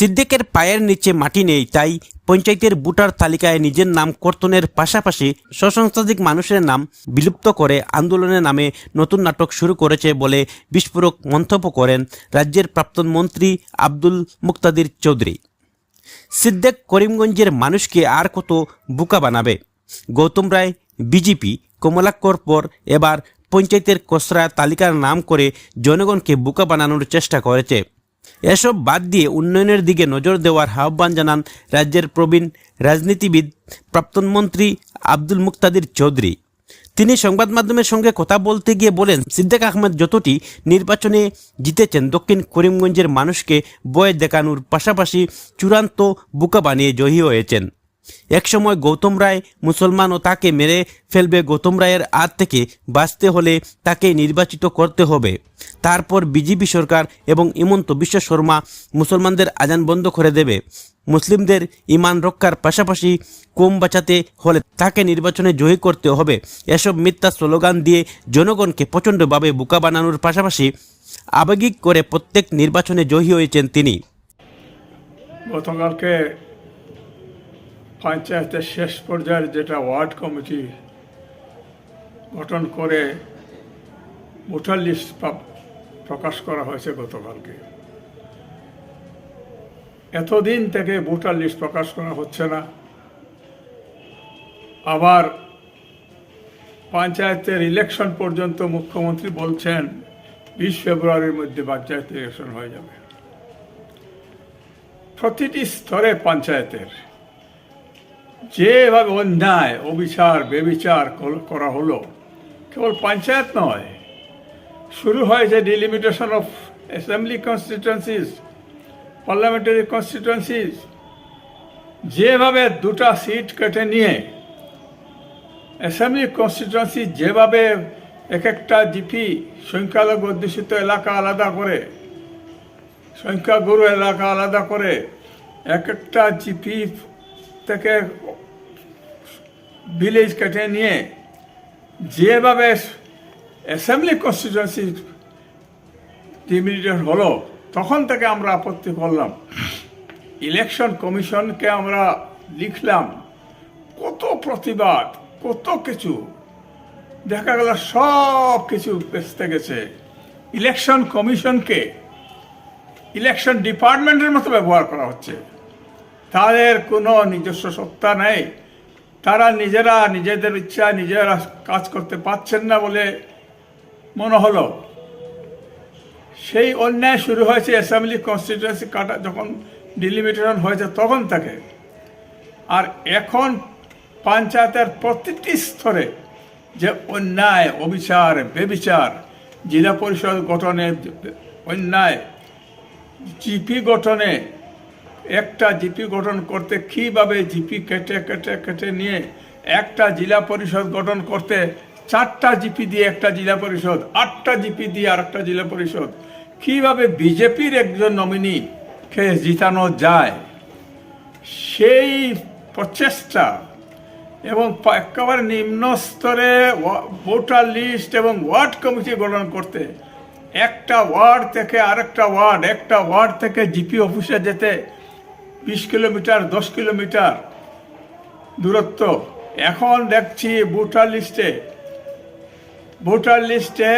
সিদ্দিকের পায়ের নিচে মাটি নেই, তাই পঞ্চায়েতের ভোটার তালিকায় নিজের নাম কর্তনের পাশাপাশি স্বসংস্থাধিক মানুষের নাম বিলুপ্ত করে আন্দোলনের নামে নতুন নাটক শুরু করেছে বলে বিস্ফোরক মন্তব্য করেন রাজ্যের প্রাক্তন মন্ত্রী আব্দুল মুক্তাদির চৌধুরী। সিদ্দেক করিমগঞ্জের মানুষকে আর কত বুকা বানাবে? গৌতম রায়, বিজেপি কমলাক্ষর পর এবার পঞ্চায়েতের কসরা তালিকার নাম করে জনগণকে বুকা বানানোর চেষ্টা করেছে। এসব বাদ দিয়ে উন্নয়নের দিকে নজর দেওয়ার আহ্বান জানান রাজ্যের প্রবীণ রাজনীতিবিদ প্রাক্তন মন্ত্রী আব্দুল মুক্তাদির চৌধুরী। তিনি সংবাদ মাধ্যমের সঙ্গে কথা বলতে গিয়ে বলেন, সিদ্দিক আহমেদ যতটি নির্বাচনে জিতেছেন, দক্ষিণ করিমগঞ্জের মানুষকে বয়ে দেখানোর পাশাপাশি চূড়ান্ত বুকা বানিয়ে জয়ী হয়েছেন। একসময় গৌতম রায় মুসলমান ও তাকে মেরে ফেলবে। গৌতম রায়ের হাত থেকে বাঁচতে হলে তাকে নির্বাচিত করতে হবে। তারপর বিজেপি সরকার এবং ইমন্ত বিশ্ব শর্মা মুসলমানদের আজান বন্ধ করে দেবে। মুসলিমদের ইমান রক্ষার পাশাপাশি কম বাঁচাতে হলে তাকে নির্বাচনে জয়ী করতে হবে। এসব মিথ্যা স্লোগান দিয়ে জনগণকে প্রচণ্ডভাবে বোকা বানানোর পাশাপাশি আবেগিক করে প্রত্যেক নির্বাচনে জয়ী হয়েছেন তিনি। গতকালকে পঞ্চায়েতের শেষ পর্যায়ের যেটা ওয়ার্ড কমিটি গঠন করে ভোটার লিস্ট প্রকাশ করা হয়েছে গতকালকে। এতদিন থেকে ভোটার লিস্ট প্রকাশ করা হচ্ছে না। আবার পঞ্চায়েতের ইলেকশন পর্যন্ত মুখ্যমন্ত্রী বলছেন, বিশ ফেব্রুয়ারির মধ্যে পঞ্চায়েত ইলেকশন হয়ে যাবে। প্রতিটি স্তরে পঞ্চায়েতের যেভাবে অন্যায়, অবিচার, বেবিচার করা হলো, কেবল পঞ্চায়েত নয়। শুরু হয়েছে delimitation of assembly constituencies parliamentary constituencies যেভাবে দুটা সিট কেটে নিয়ে অ্যাসেম্বলি কনস্টিটুয়েন্সি যেভাবে এক একটা জিপি সংখ্যালঘু অধ্যুষিত এলাকা আলাদা করে, সংখ্যাগুরু এলাকা আলাদা করে এক একটা জিপি থেকে ভিলেজ কেটে নিয়ে যেভাবে অ্যাসেম্বলি কনস্টিটিউন্সি ডিমিলিটেড হলো, তখন থেকে আমরা আপত্তি করলাম। ইলেকশন কমিশনকে আমরা লিখলাম, কত প্রতিবাদ, কত কিছু। দেখা গেল সব কিছু বেঁচতে গেছে। ইলেকশন কমিশনকে ইলেকশন ডিপার্টমেন্টের মতো ব্যবহার করা হচ্ছে। তাদের কোনো নিজস্ব সত্তা নেই। তারা নিজেরা নিজেদের ইচ্ছা, নিজেরা কাজ করতে পারছেন না বলে মনে হলো। সেই অন্যায় শুরু হয়েছে অ্যাসেম্বলি কনস্টিটিউয়েন্সি কাটা যখন ডিলিমিটেশন হয়েছে তখন থেকে। আর এখন পঞ্চায়েতের প্রতিটি স্তরে যে অন্যায়, অবিচার, বেবিচার, জেলা পরিষদ গঠনে, অন্যায়, জিপি গঠনে একটা জিপি গঠন করতে কীভাবে জিপি কেটে কেটে কেটে নিয়ে একটা জেলা পরিষদ গঠন করতে, চারটা জিপি দিয়ে একটা জেলা পরিষদ, আটটা জিপি দিয়ে আরেকটা জেলা পরিষদ, কীভাবে বিজেপির একজন নমিনি কে জিতানো যায়? সেই প্রচেষ্টা এবং একেবারে নিম্ন স্তরে ভোটার লিস্ট এবং ওয়ার্ড কমিটি গঠন করতে, একটা ওয়ার্ড থেকে আরেকটা ওয়ার্ড, একটা ওয়ার্ড থেকে জিপি অফিসে যেতে বিশ কিলোমিটার, দশ কিলোমিটার দূরত্ব। এখন দেখছি ভোটার লিস্টে ভোটার লিস্টে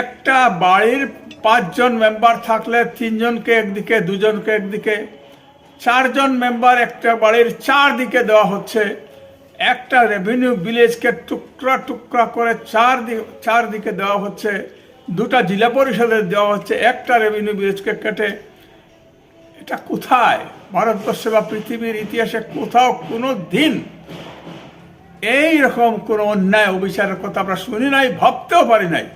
একটা বাড়ির পাঁচজন মেম্বার থাকলে তিনজনকে একদিকে, দুজনকে একদিকে, চারজন মেম্বার একটা বাড়ির চার দিকে দেওয়া হচ্ছে। একটা রেভিনিউ ভিলেজকে টুকরা টুকরা করে চার দিকে চার দিকে দেওয়া হচ্ছে। দুটা জেলা পরিষদের দেওয়া হচ্ছে, একটা রেভিনিউ ভিলেজকে কেটে এটা কোথায়? ভারতবর্ষে বা পৃথিবীর ইতিহাসে কোথাও কোনো দিন এই রকম কোনো অন্যায়, অবিচারের কথা আমরা শুনি নাই, ভাবতেও পারি নাই।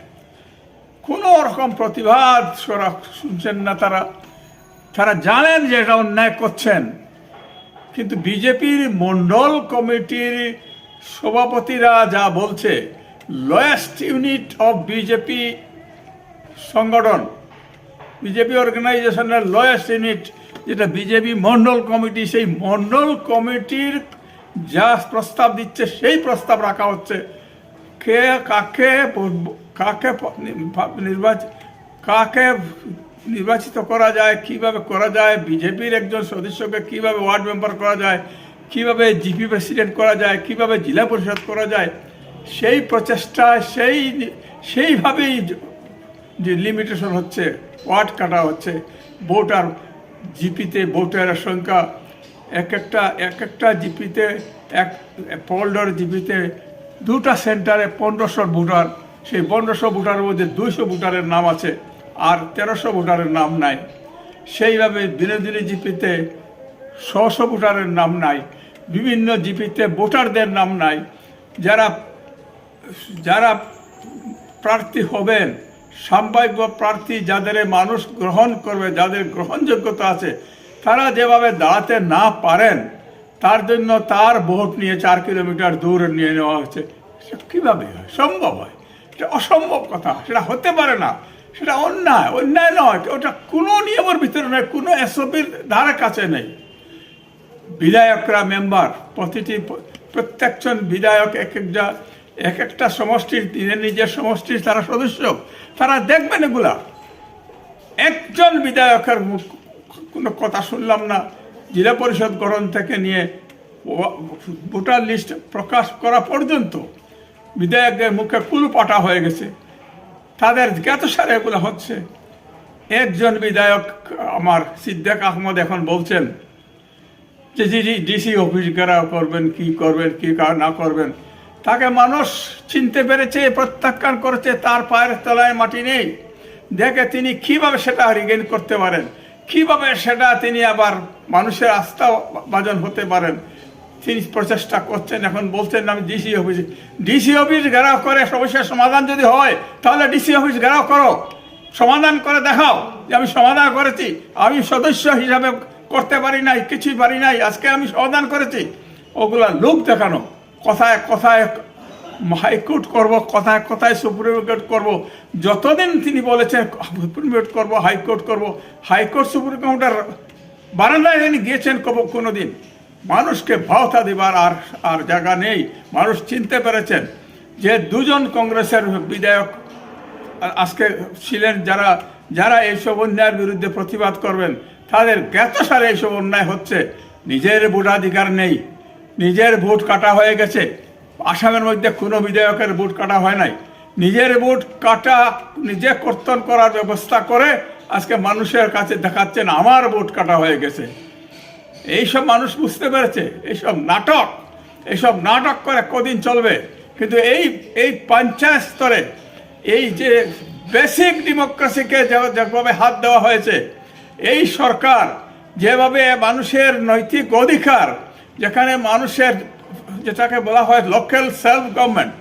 কোনো রকম প্রতিবাদ সরা শুনছেন না তারা। তারা জানেন যে এটা অন্যায় করছেন। কিন্তু বিজেপির মন্ডল কমিটির সভাপতিরা যা বলছে লয়েস্ট ইউনিট অফ বিজেপি সংগঠন বিজেপি অর্গানাইজেশনের লয়েস্ট ইউনিট যেটা বিজেপি মন্ডল কমিটি, সেই মন্ডল কমিটির যা প্রস্তাব দিচ্ছে, সেই প্রস্তাব রাখা হচ্ছে। কে, কাকে কাকে নির্বাচন কাকে নির্বাচিত করা যায়, কীভাবে করা যায়, বিজেপির একজন সদস্যকে কীভাবে ওয়ার্ড মেম্বার করা যায়, কীভাবে জিপি প্রেসিডেন্ট করা যায়, কীভাবে জেলা পরিষদ করা যায়, সেই প্রচেষ্টা সেই সেইভাবেই যে লিমিটেশন হচ্ছে, ওয়ার্ড কাটা হচ্ছে, ভোটার জিপিতে ভোটারের সংখ্যা এক একটা এক একটা জিপিতে, এক পোল্ডার জিপিতে দুটা সেন্টারে পনেরোশো ভোটার, সেই পনেরোশো ভোটারের মধ্যে দুইশো ভোটারের নাম আছে আর তেরোশো ভোটারের নাম নাই। সেইভাবে বিনোদিনী জিপিতে ছশো ভোটারের নাম নাই, বিভিন্ন জিপিতে ভোটারদের নাম নাই। যারা যারা প্রার্থী হবেন সম্ভাব্য প্রার্থী যাদের মানুষ গ্রহণ করবে, যাদের গ্রহণযোগ্যতা আছে, তারা যেভাবে দাঁড়াতে না পারেন, তার জন্য তার ভোট নিয়ে চার কিলোমিটার দূর নিয়ে নেওয়া হচ্ছে কীভাবে হয়? সম্ভব হয়? এটা অসম্ভব কথা। সেটা হতে পারে না। সেটা অন্যায়। অন্যায় নয়। ওটা কোনো নিয়মের ভিতরে নয়, কোনো এসপির ধারে কাছে নেই। বিধায়করা মেম্বার প্রতিটি, প্রত্যেকজন বিধায়ক এক একটা এক একটা সমষ্টির নিজের নিজের সমষ্টির তারা সদস্য, তারা দেখবেন এগুলা। একজন বিধায়কের কোনো কথা শুনলাম না। জেলা পরিষদ গঠন থেকে নিয়ে ভোটার লিস্ট প্রকাশ করা পর্যন্ত বিধায়কদের মুখে কুল পাটা হয়ে গেছে। তাদের জ্ঞাতসারে এগুলো হচ্ছে। একজন বিধায়ক আমার সিদ্দিক আহমদ এখন বলছেন যে ডিসি অফিস ঘেরাও করবেন, কি করবেন কা- না করবেন? তাকে মানুষ চিনতে পেরেছে, প্রত্যাখ্যান করেছে, তার পায়ের তলায় মাটি নেই। দেখে তিনি কীভাবে সেটা রিগেন করতে পারেন? কীভাবে সেটা তিনি আবার মানুষের আস্থা ভাজন হতে পারেন? তিনি প্রচেষ্টা করছেন, এখন বলছেন আমি ডিসি অফিস ডিসি অফিস ঘেরাও করে সমস্যার সমাধান যদি হয়, তাহলে ডিসি অফিস ঘেরাও করো। সমাধান করে দেখাও যে আমি সমাধান করেছি। আমি সদস্য হিসাবে করতে পারি নাই, কিছুই পারি নাই, আজকে আমি সমাধান করেছি। ওগুলা লোক দেখানো। কথায় কথায় হাইকোর্ট করব, কথায় কথায় সুপ্রিম কোর্ট করব। যতদিন তিনি বলেছেন, সুপ্রিম কোর্ট করব, হাইকোর্ট করব, হাইকোর্ট সুপ্রিম কোর্টের বারান্দায় তিনি গিয়েছেন কব- কোনোদিন। মানুষকে ভাওতা দেবার আর আর জায়গা নেই। মানুষ চিনতে পেরেছেন যে দুজন কংগ্রেসের বিধায়ক আজকে ছিলেন যারা যারা এইসব অন্যায়ের বিরুদ্ধে প্রতিবাদ করবেন, তাদের জ্ঞাতসারে এইসব অন্যায় হচ্ছে। নিজের ভোটাধিকার নেই। নিজের ভোট কাটা হয়ে গেছে। আসামের মধ্যে কোনো বিধায়কের ভোট কাটা হয় নাই। নিজের ভোট কাটা, নিজে কর্তন করার ব্যবস্থা করে আজকে মানুষের কাছে দেখাচ্ছেন, আমার ভোট কাটা হয়ে গেছে। এইসব মানুষ বুঝতে পেরেছে, এইসব নাটক এইসব নাটক করে কদিন চলবে। কিন্তু এই এই পঞ্চায়েত স্তরে এই যে বেসিক ডেমোক্রেসিকে যেভাবে হাত দেওয়া হয়েছে, এই সরকার যেভাবে মানুষের নৈতিক অধিকার যেখানে মানুষের, যেটাকে বলা হয় লোকাল সেলফ গভর্নমেন্ট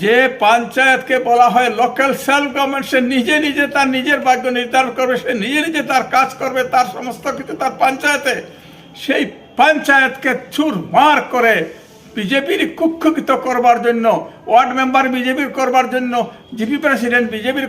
যে পঞ্চায়েতকে বলা হয় লোকাল সেলফ গভর্নমেন্ট সে নিজে নিজে তার নিজের ভাগ্য নির্ধারণ করবে, সে নিজে নিজে তার কাজ করবে, তার সমস্ত কিছু তার পঞ্চায়েতে। সেই পঞ্চায়েতকে চুর মার করে বিজেপির কুক্ষিত করবার জন্য, ওয়ার্ড মেম্বার বিজেপির করবার জন্য, জিপি প্রেসিডেন্ট বিজেপির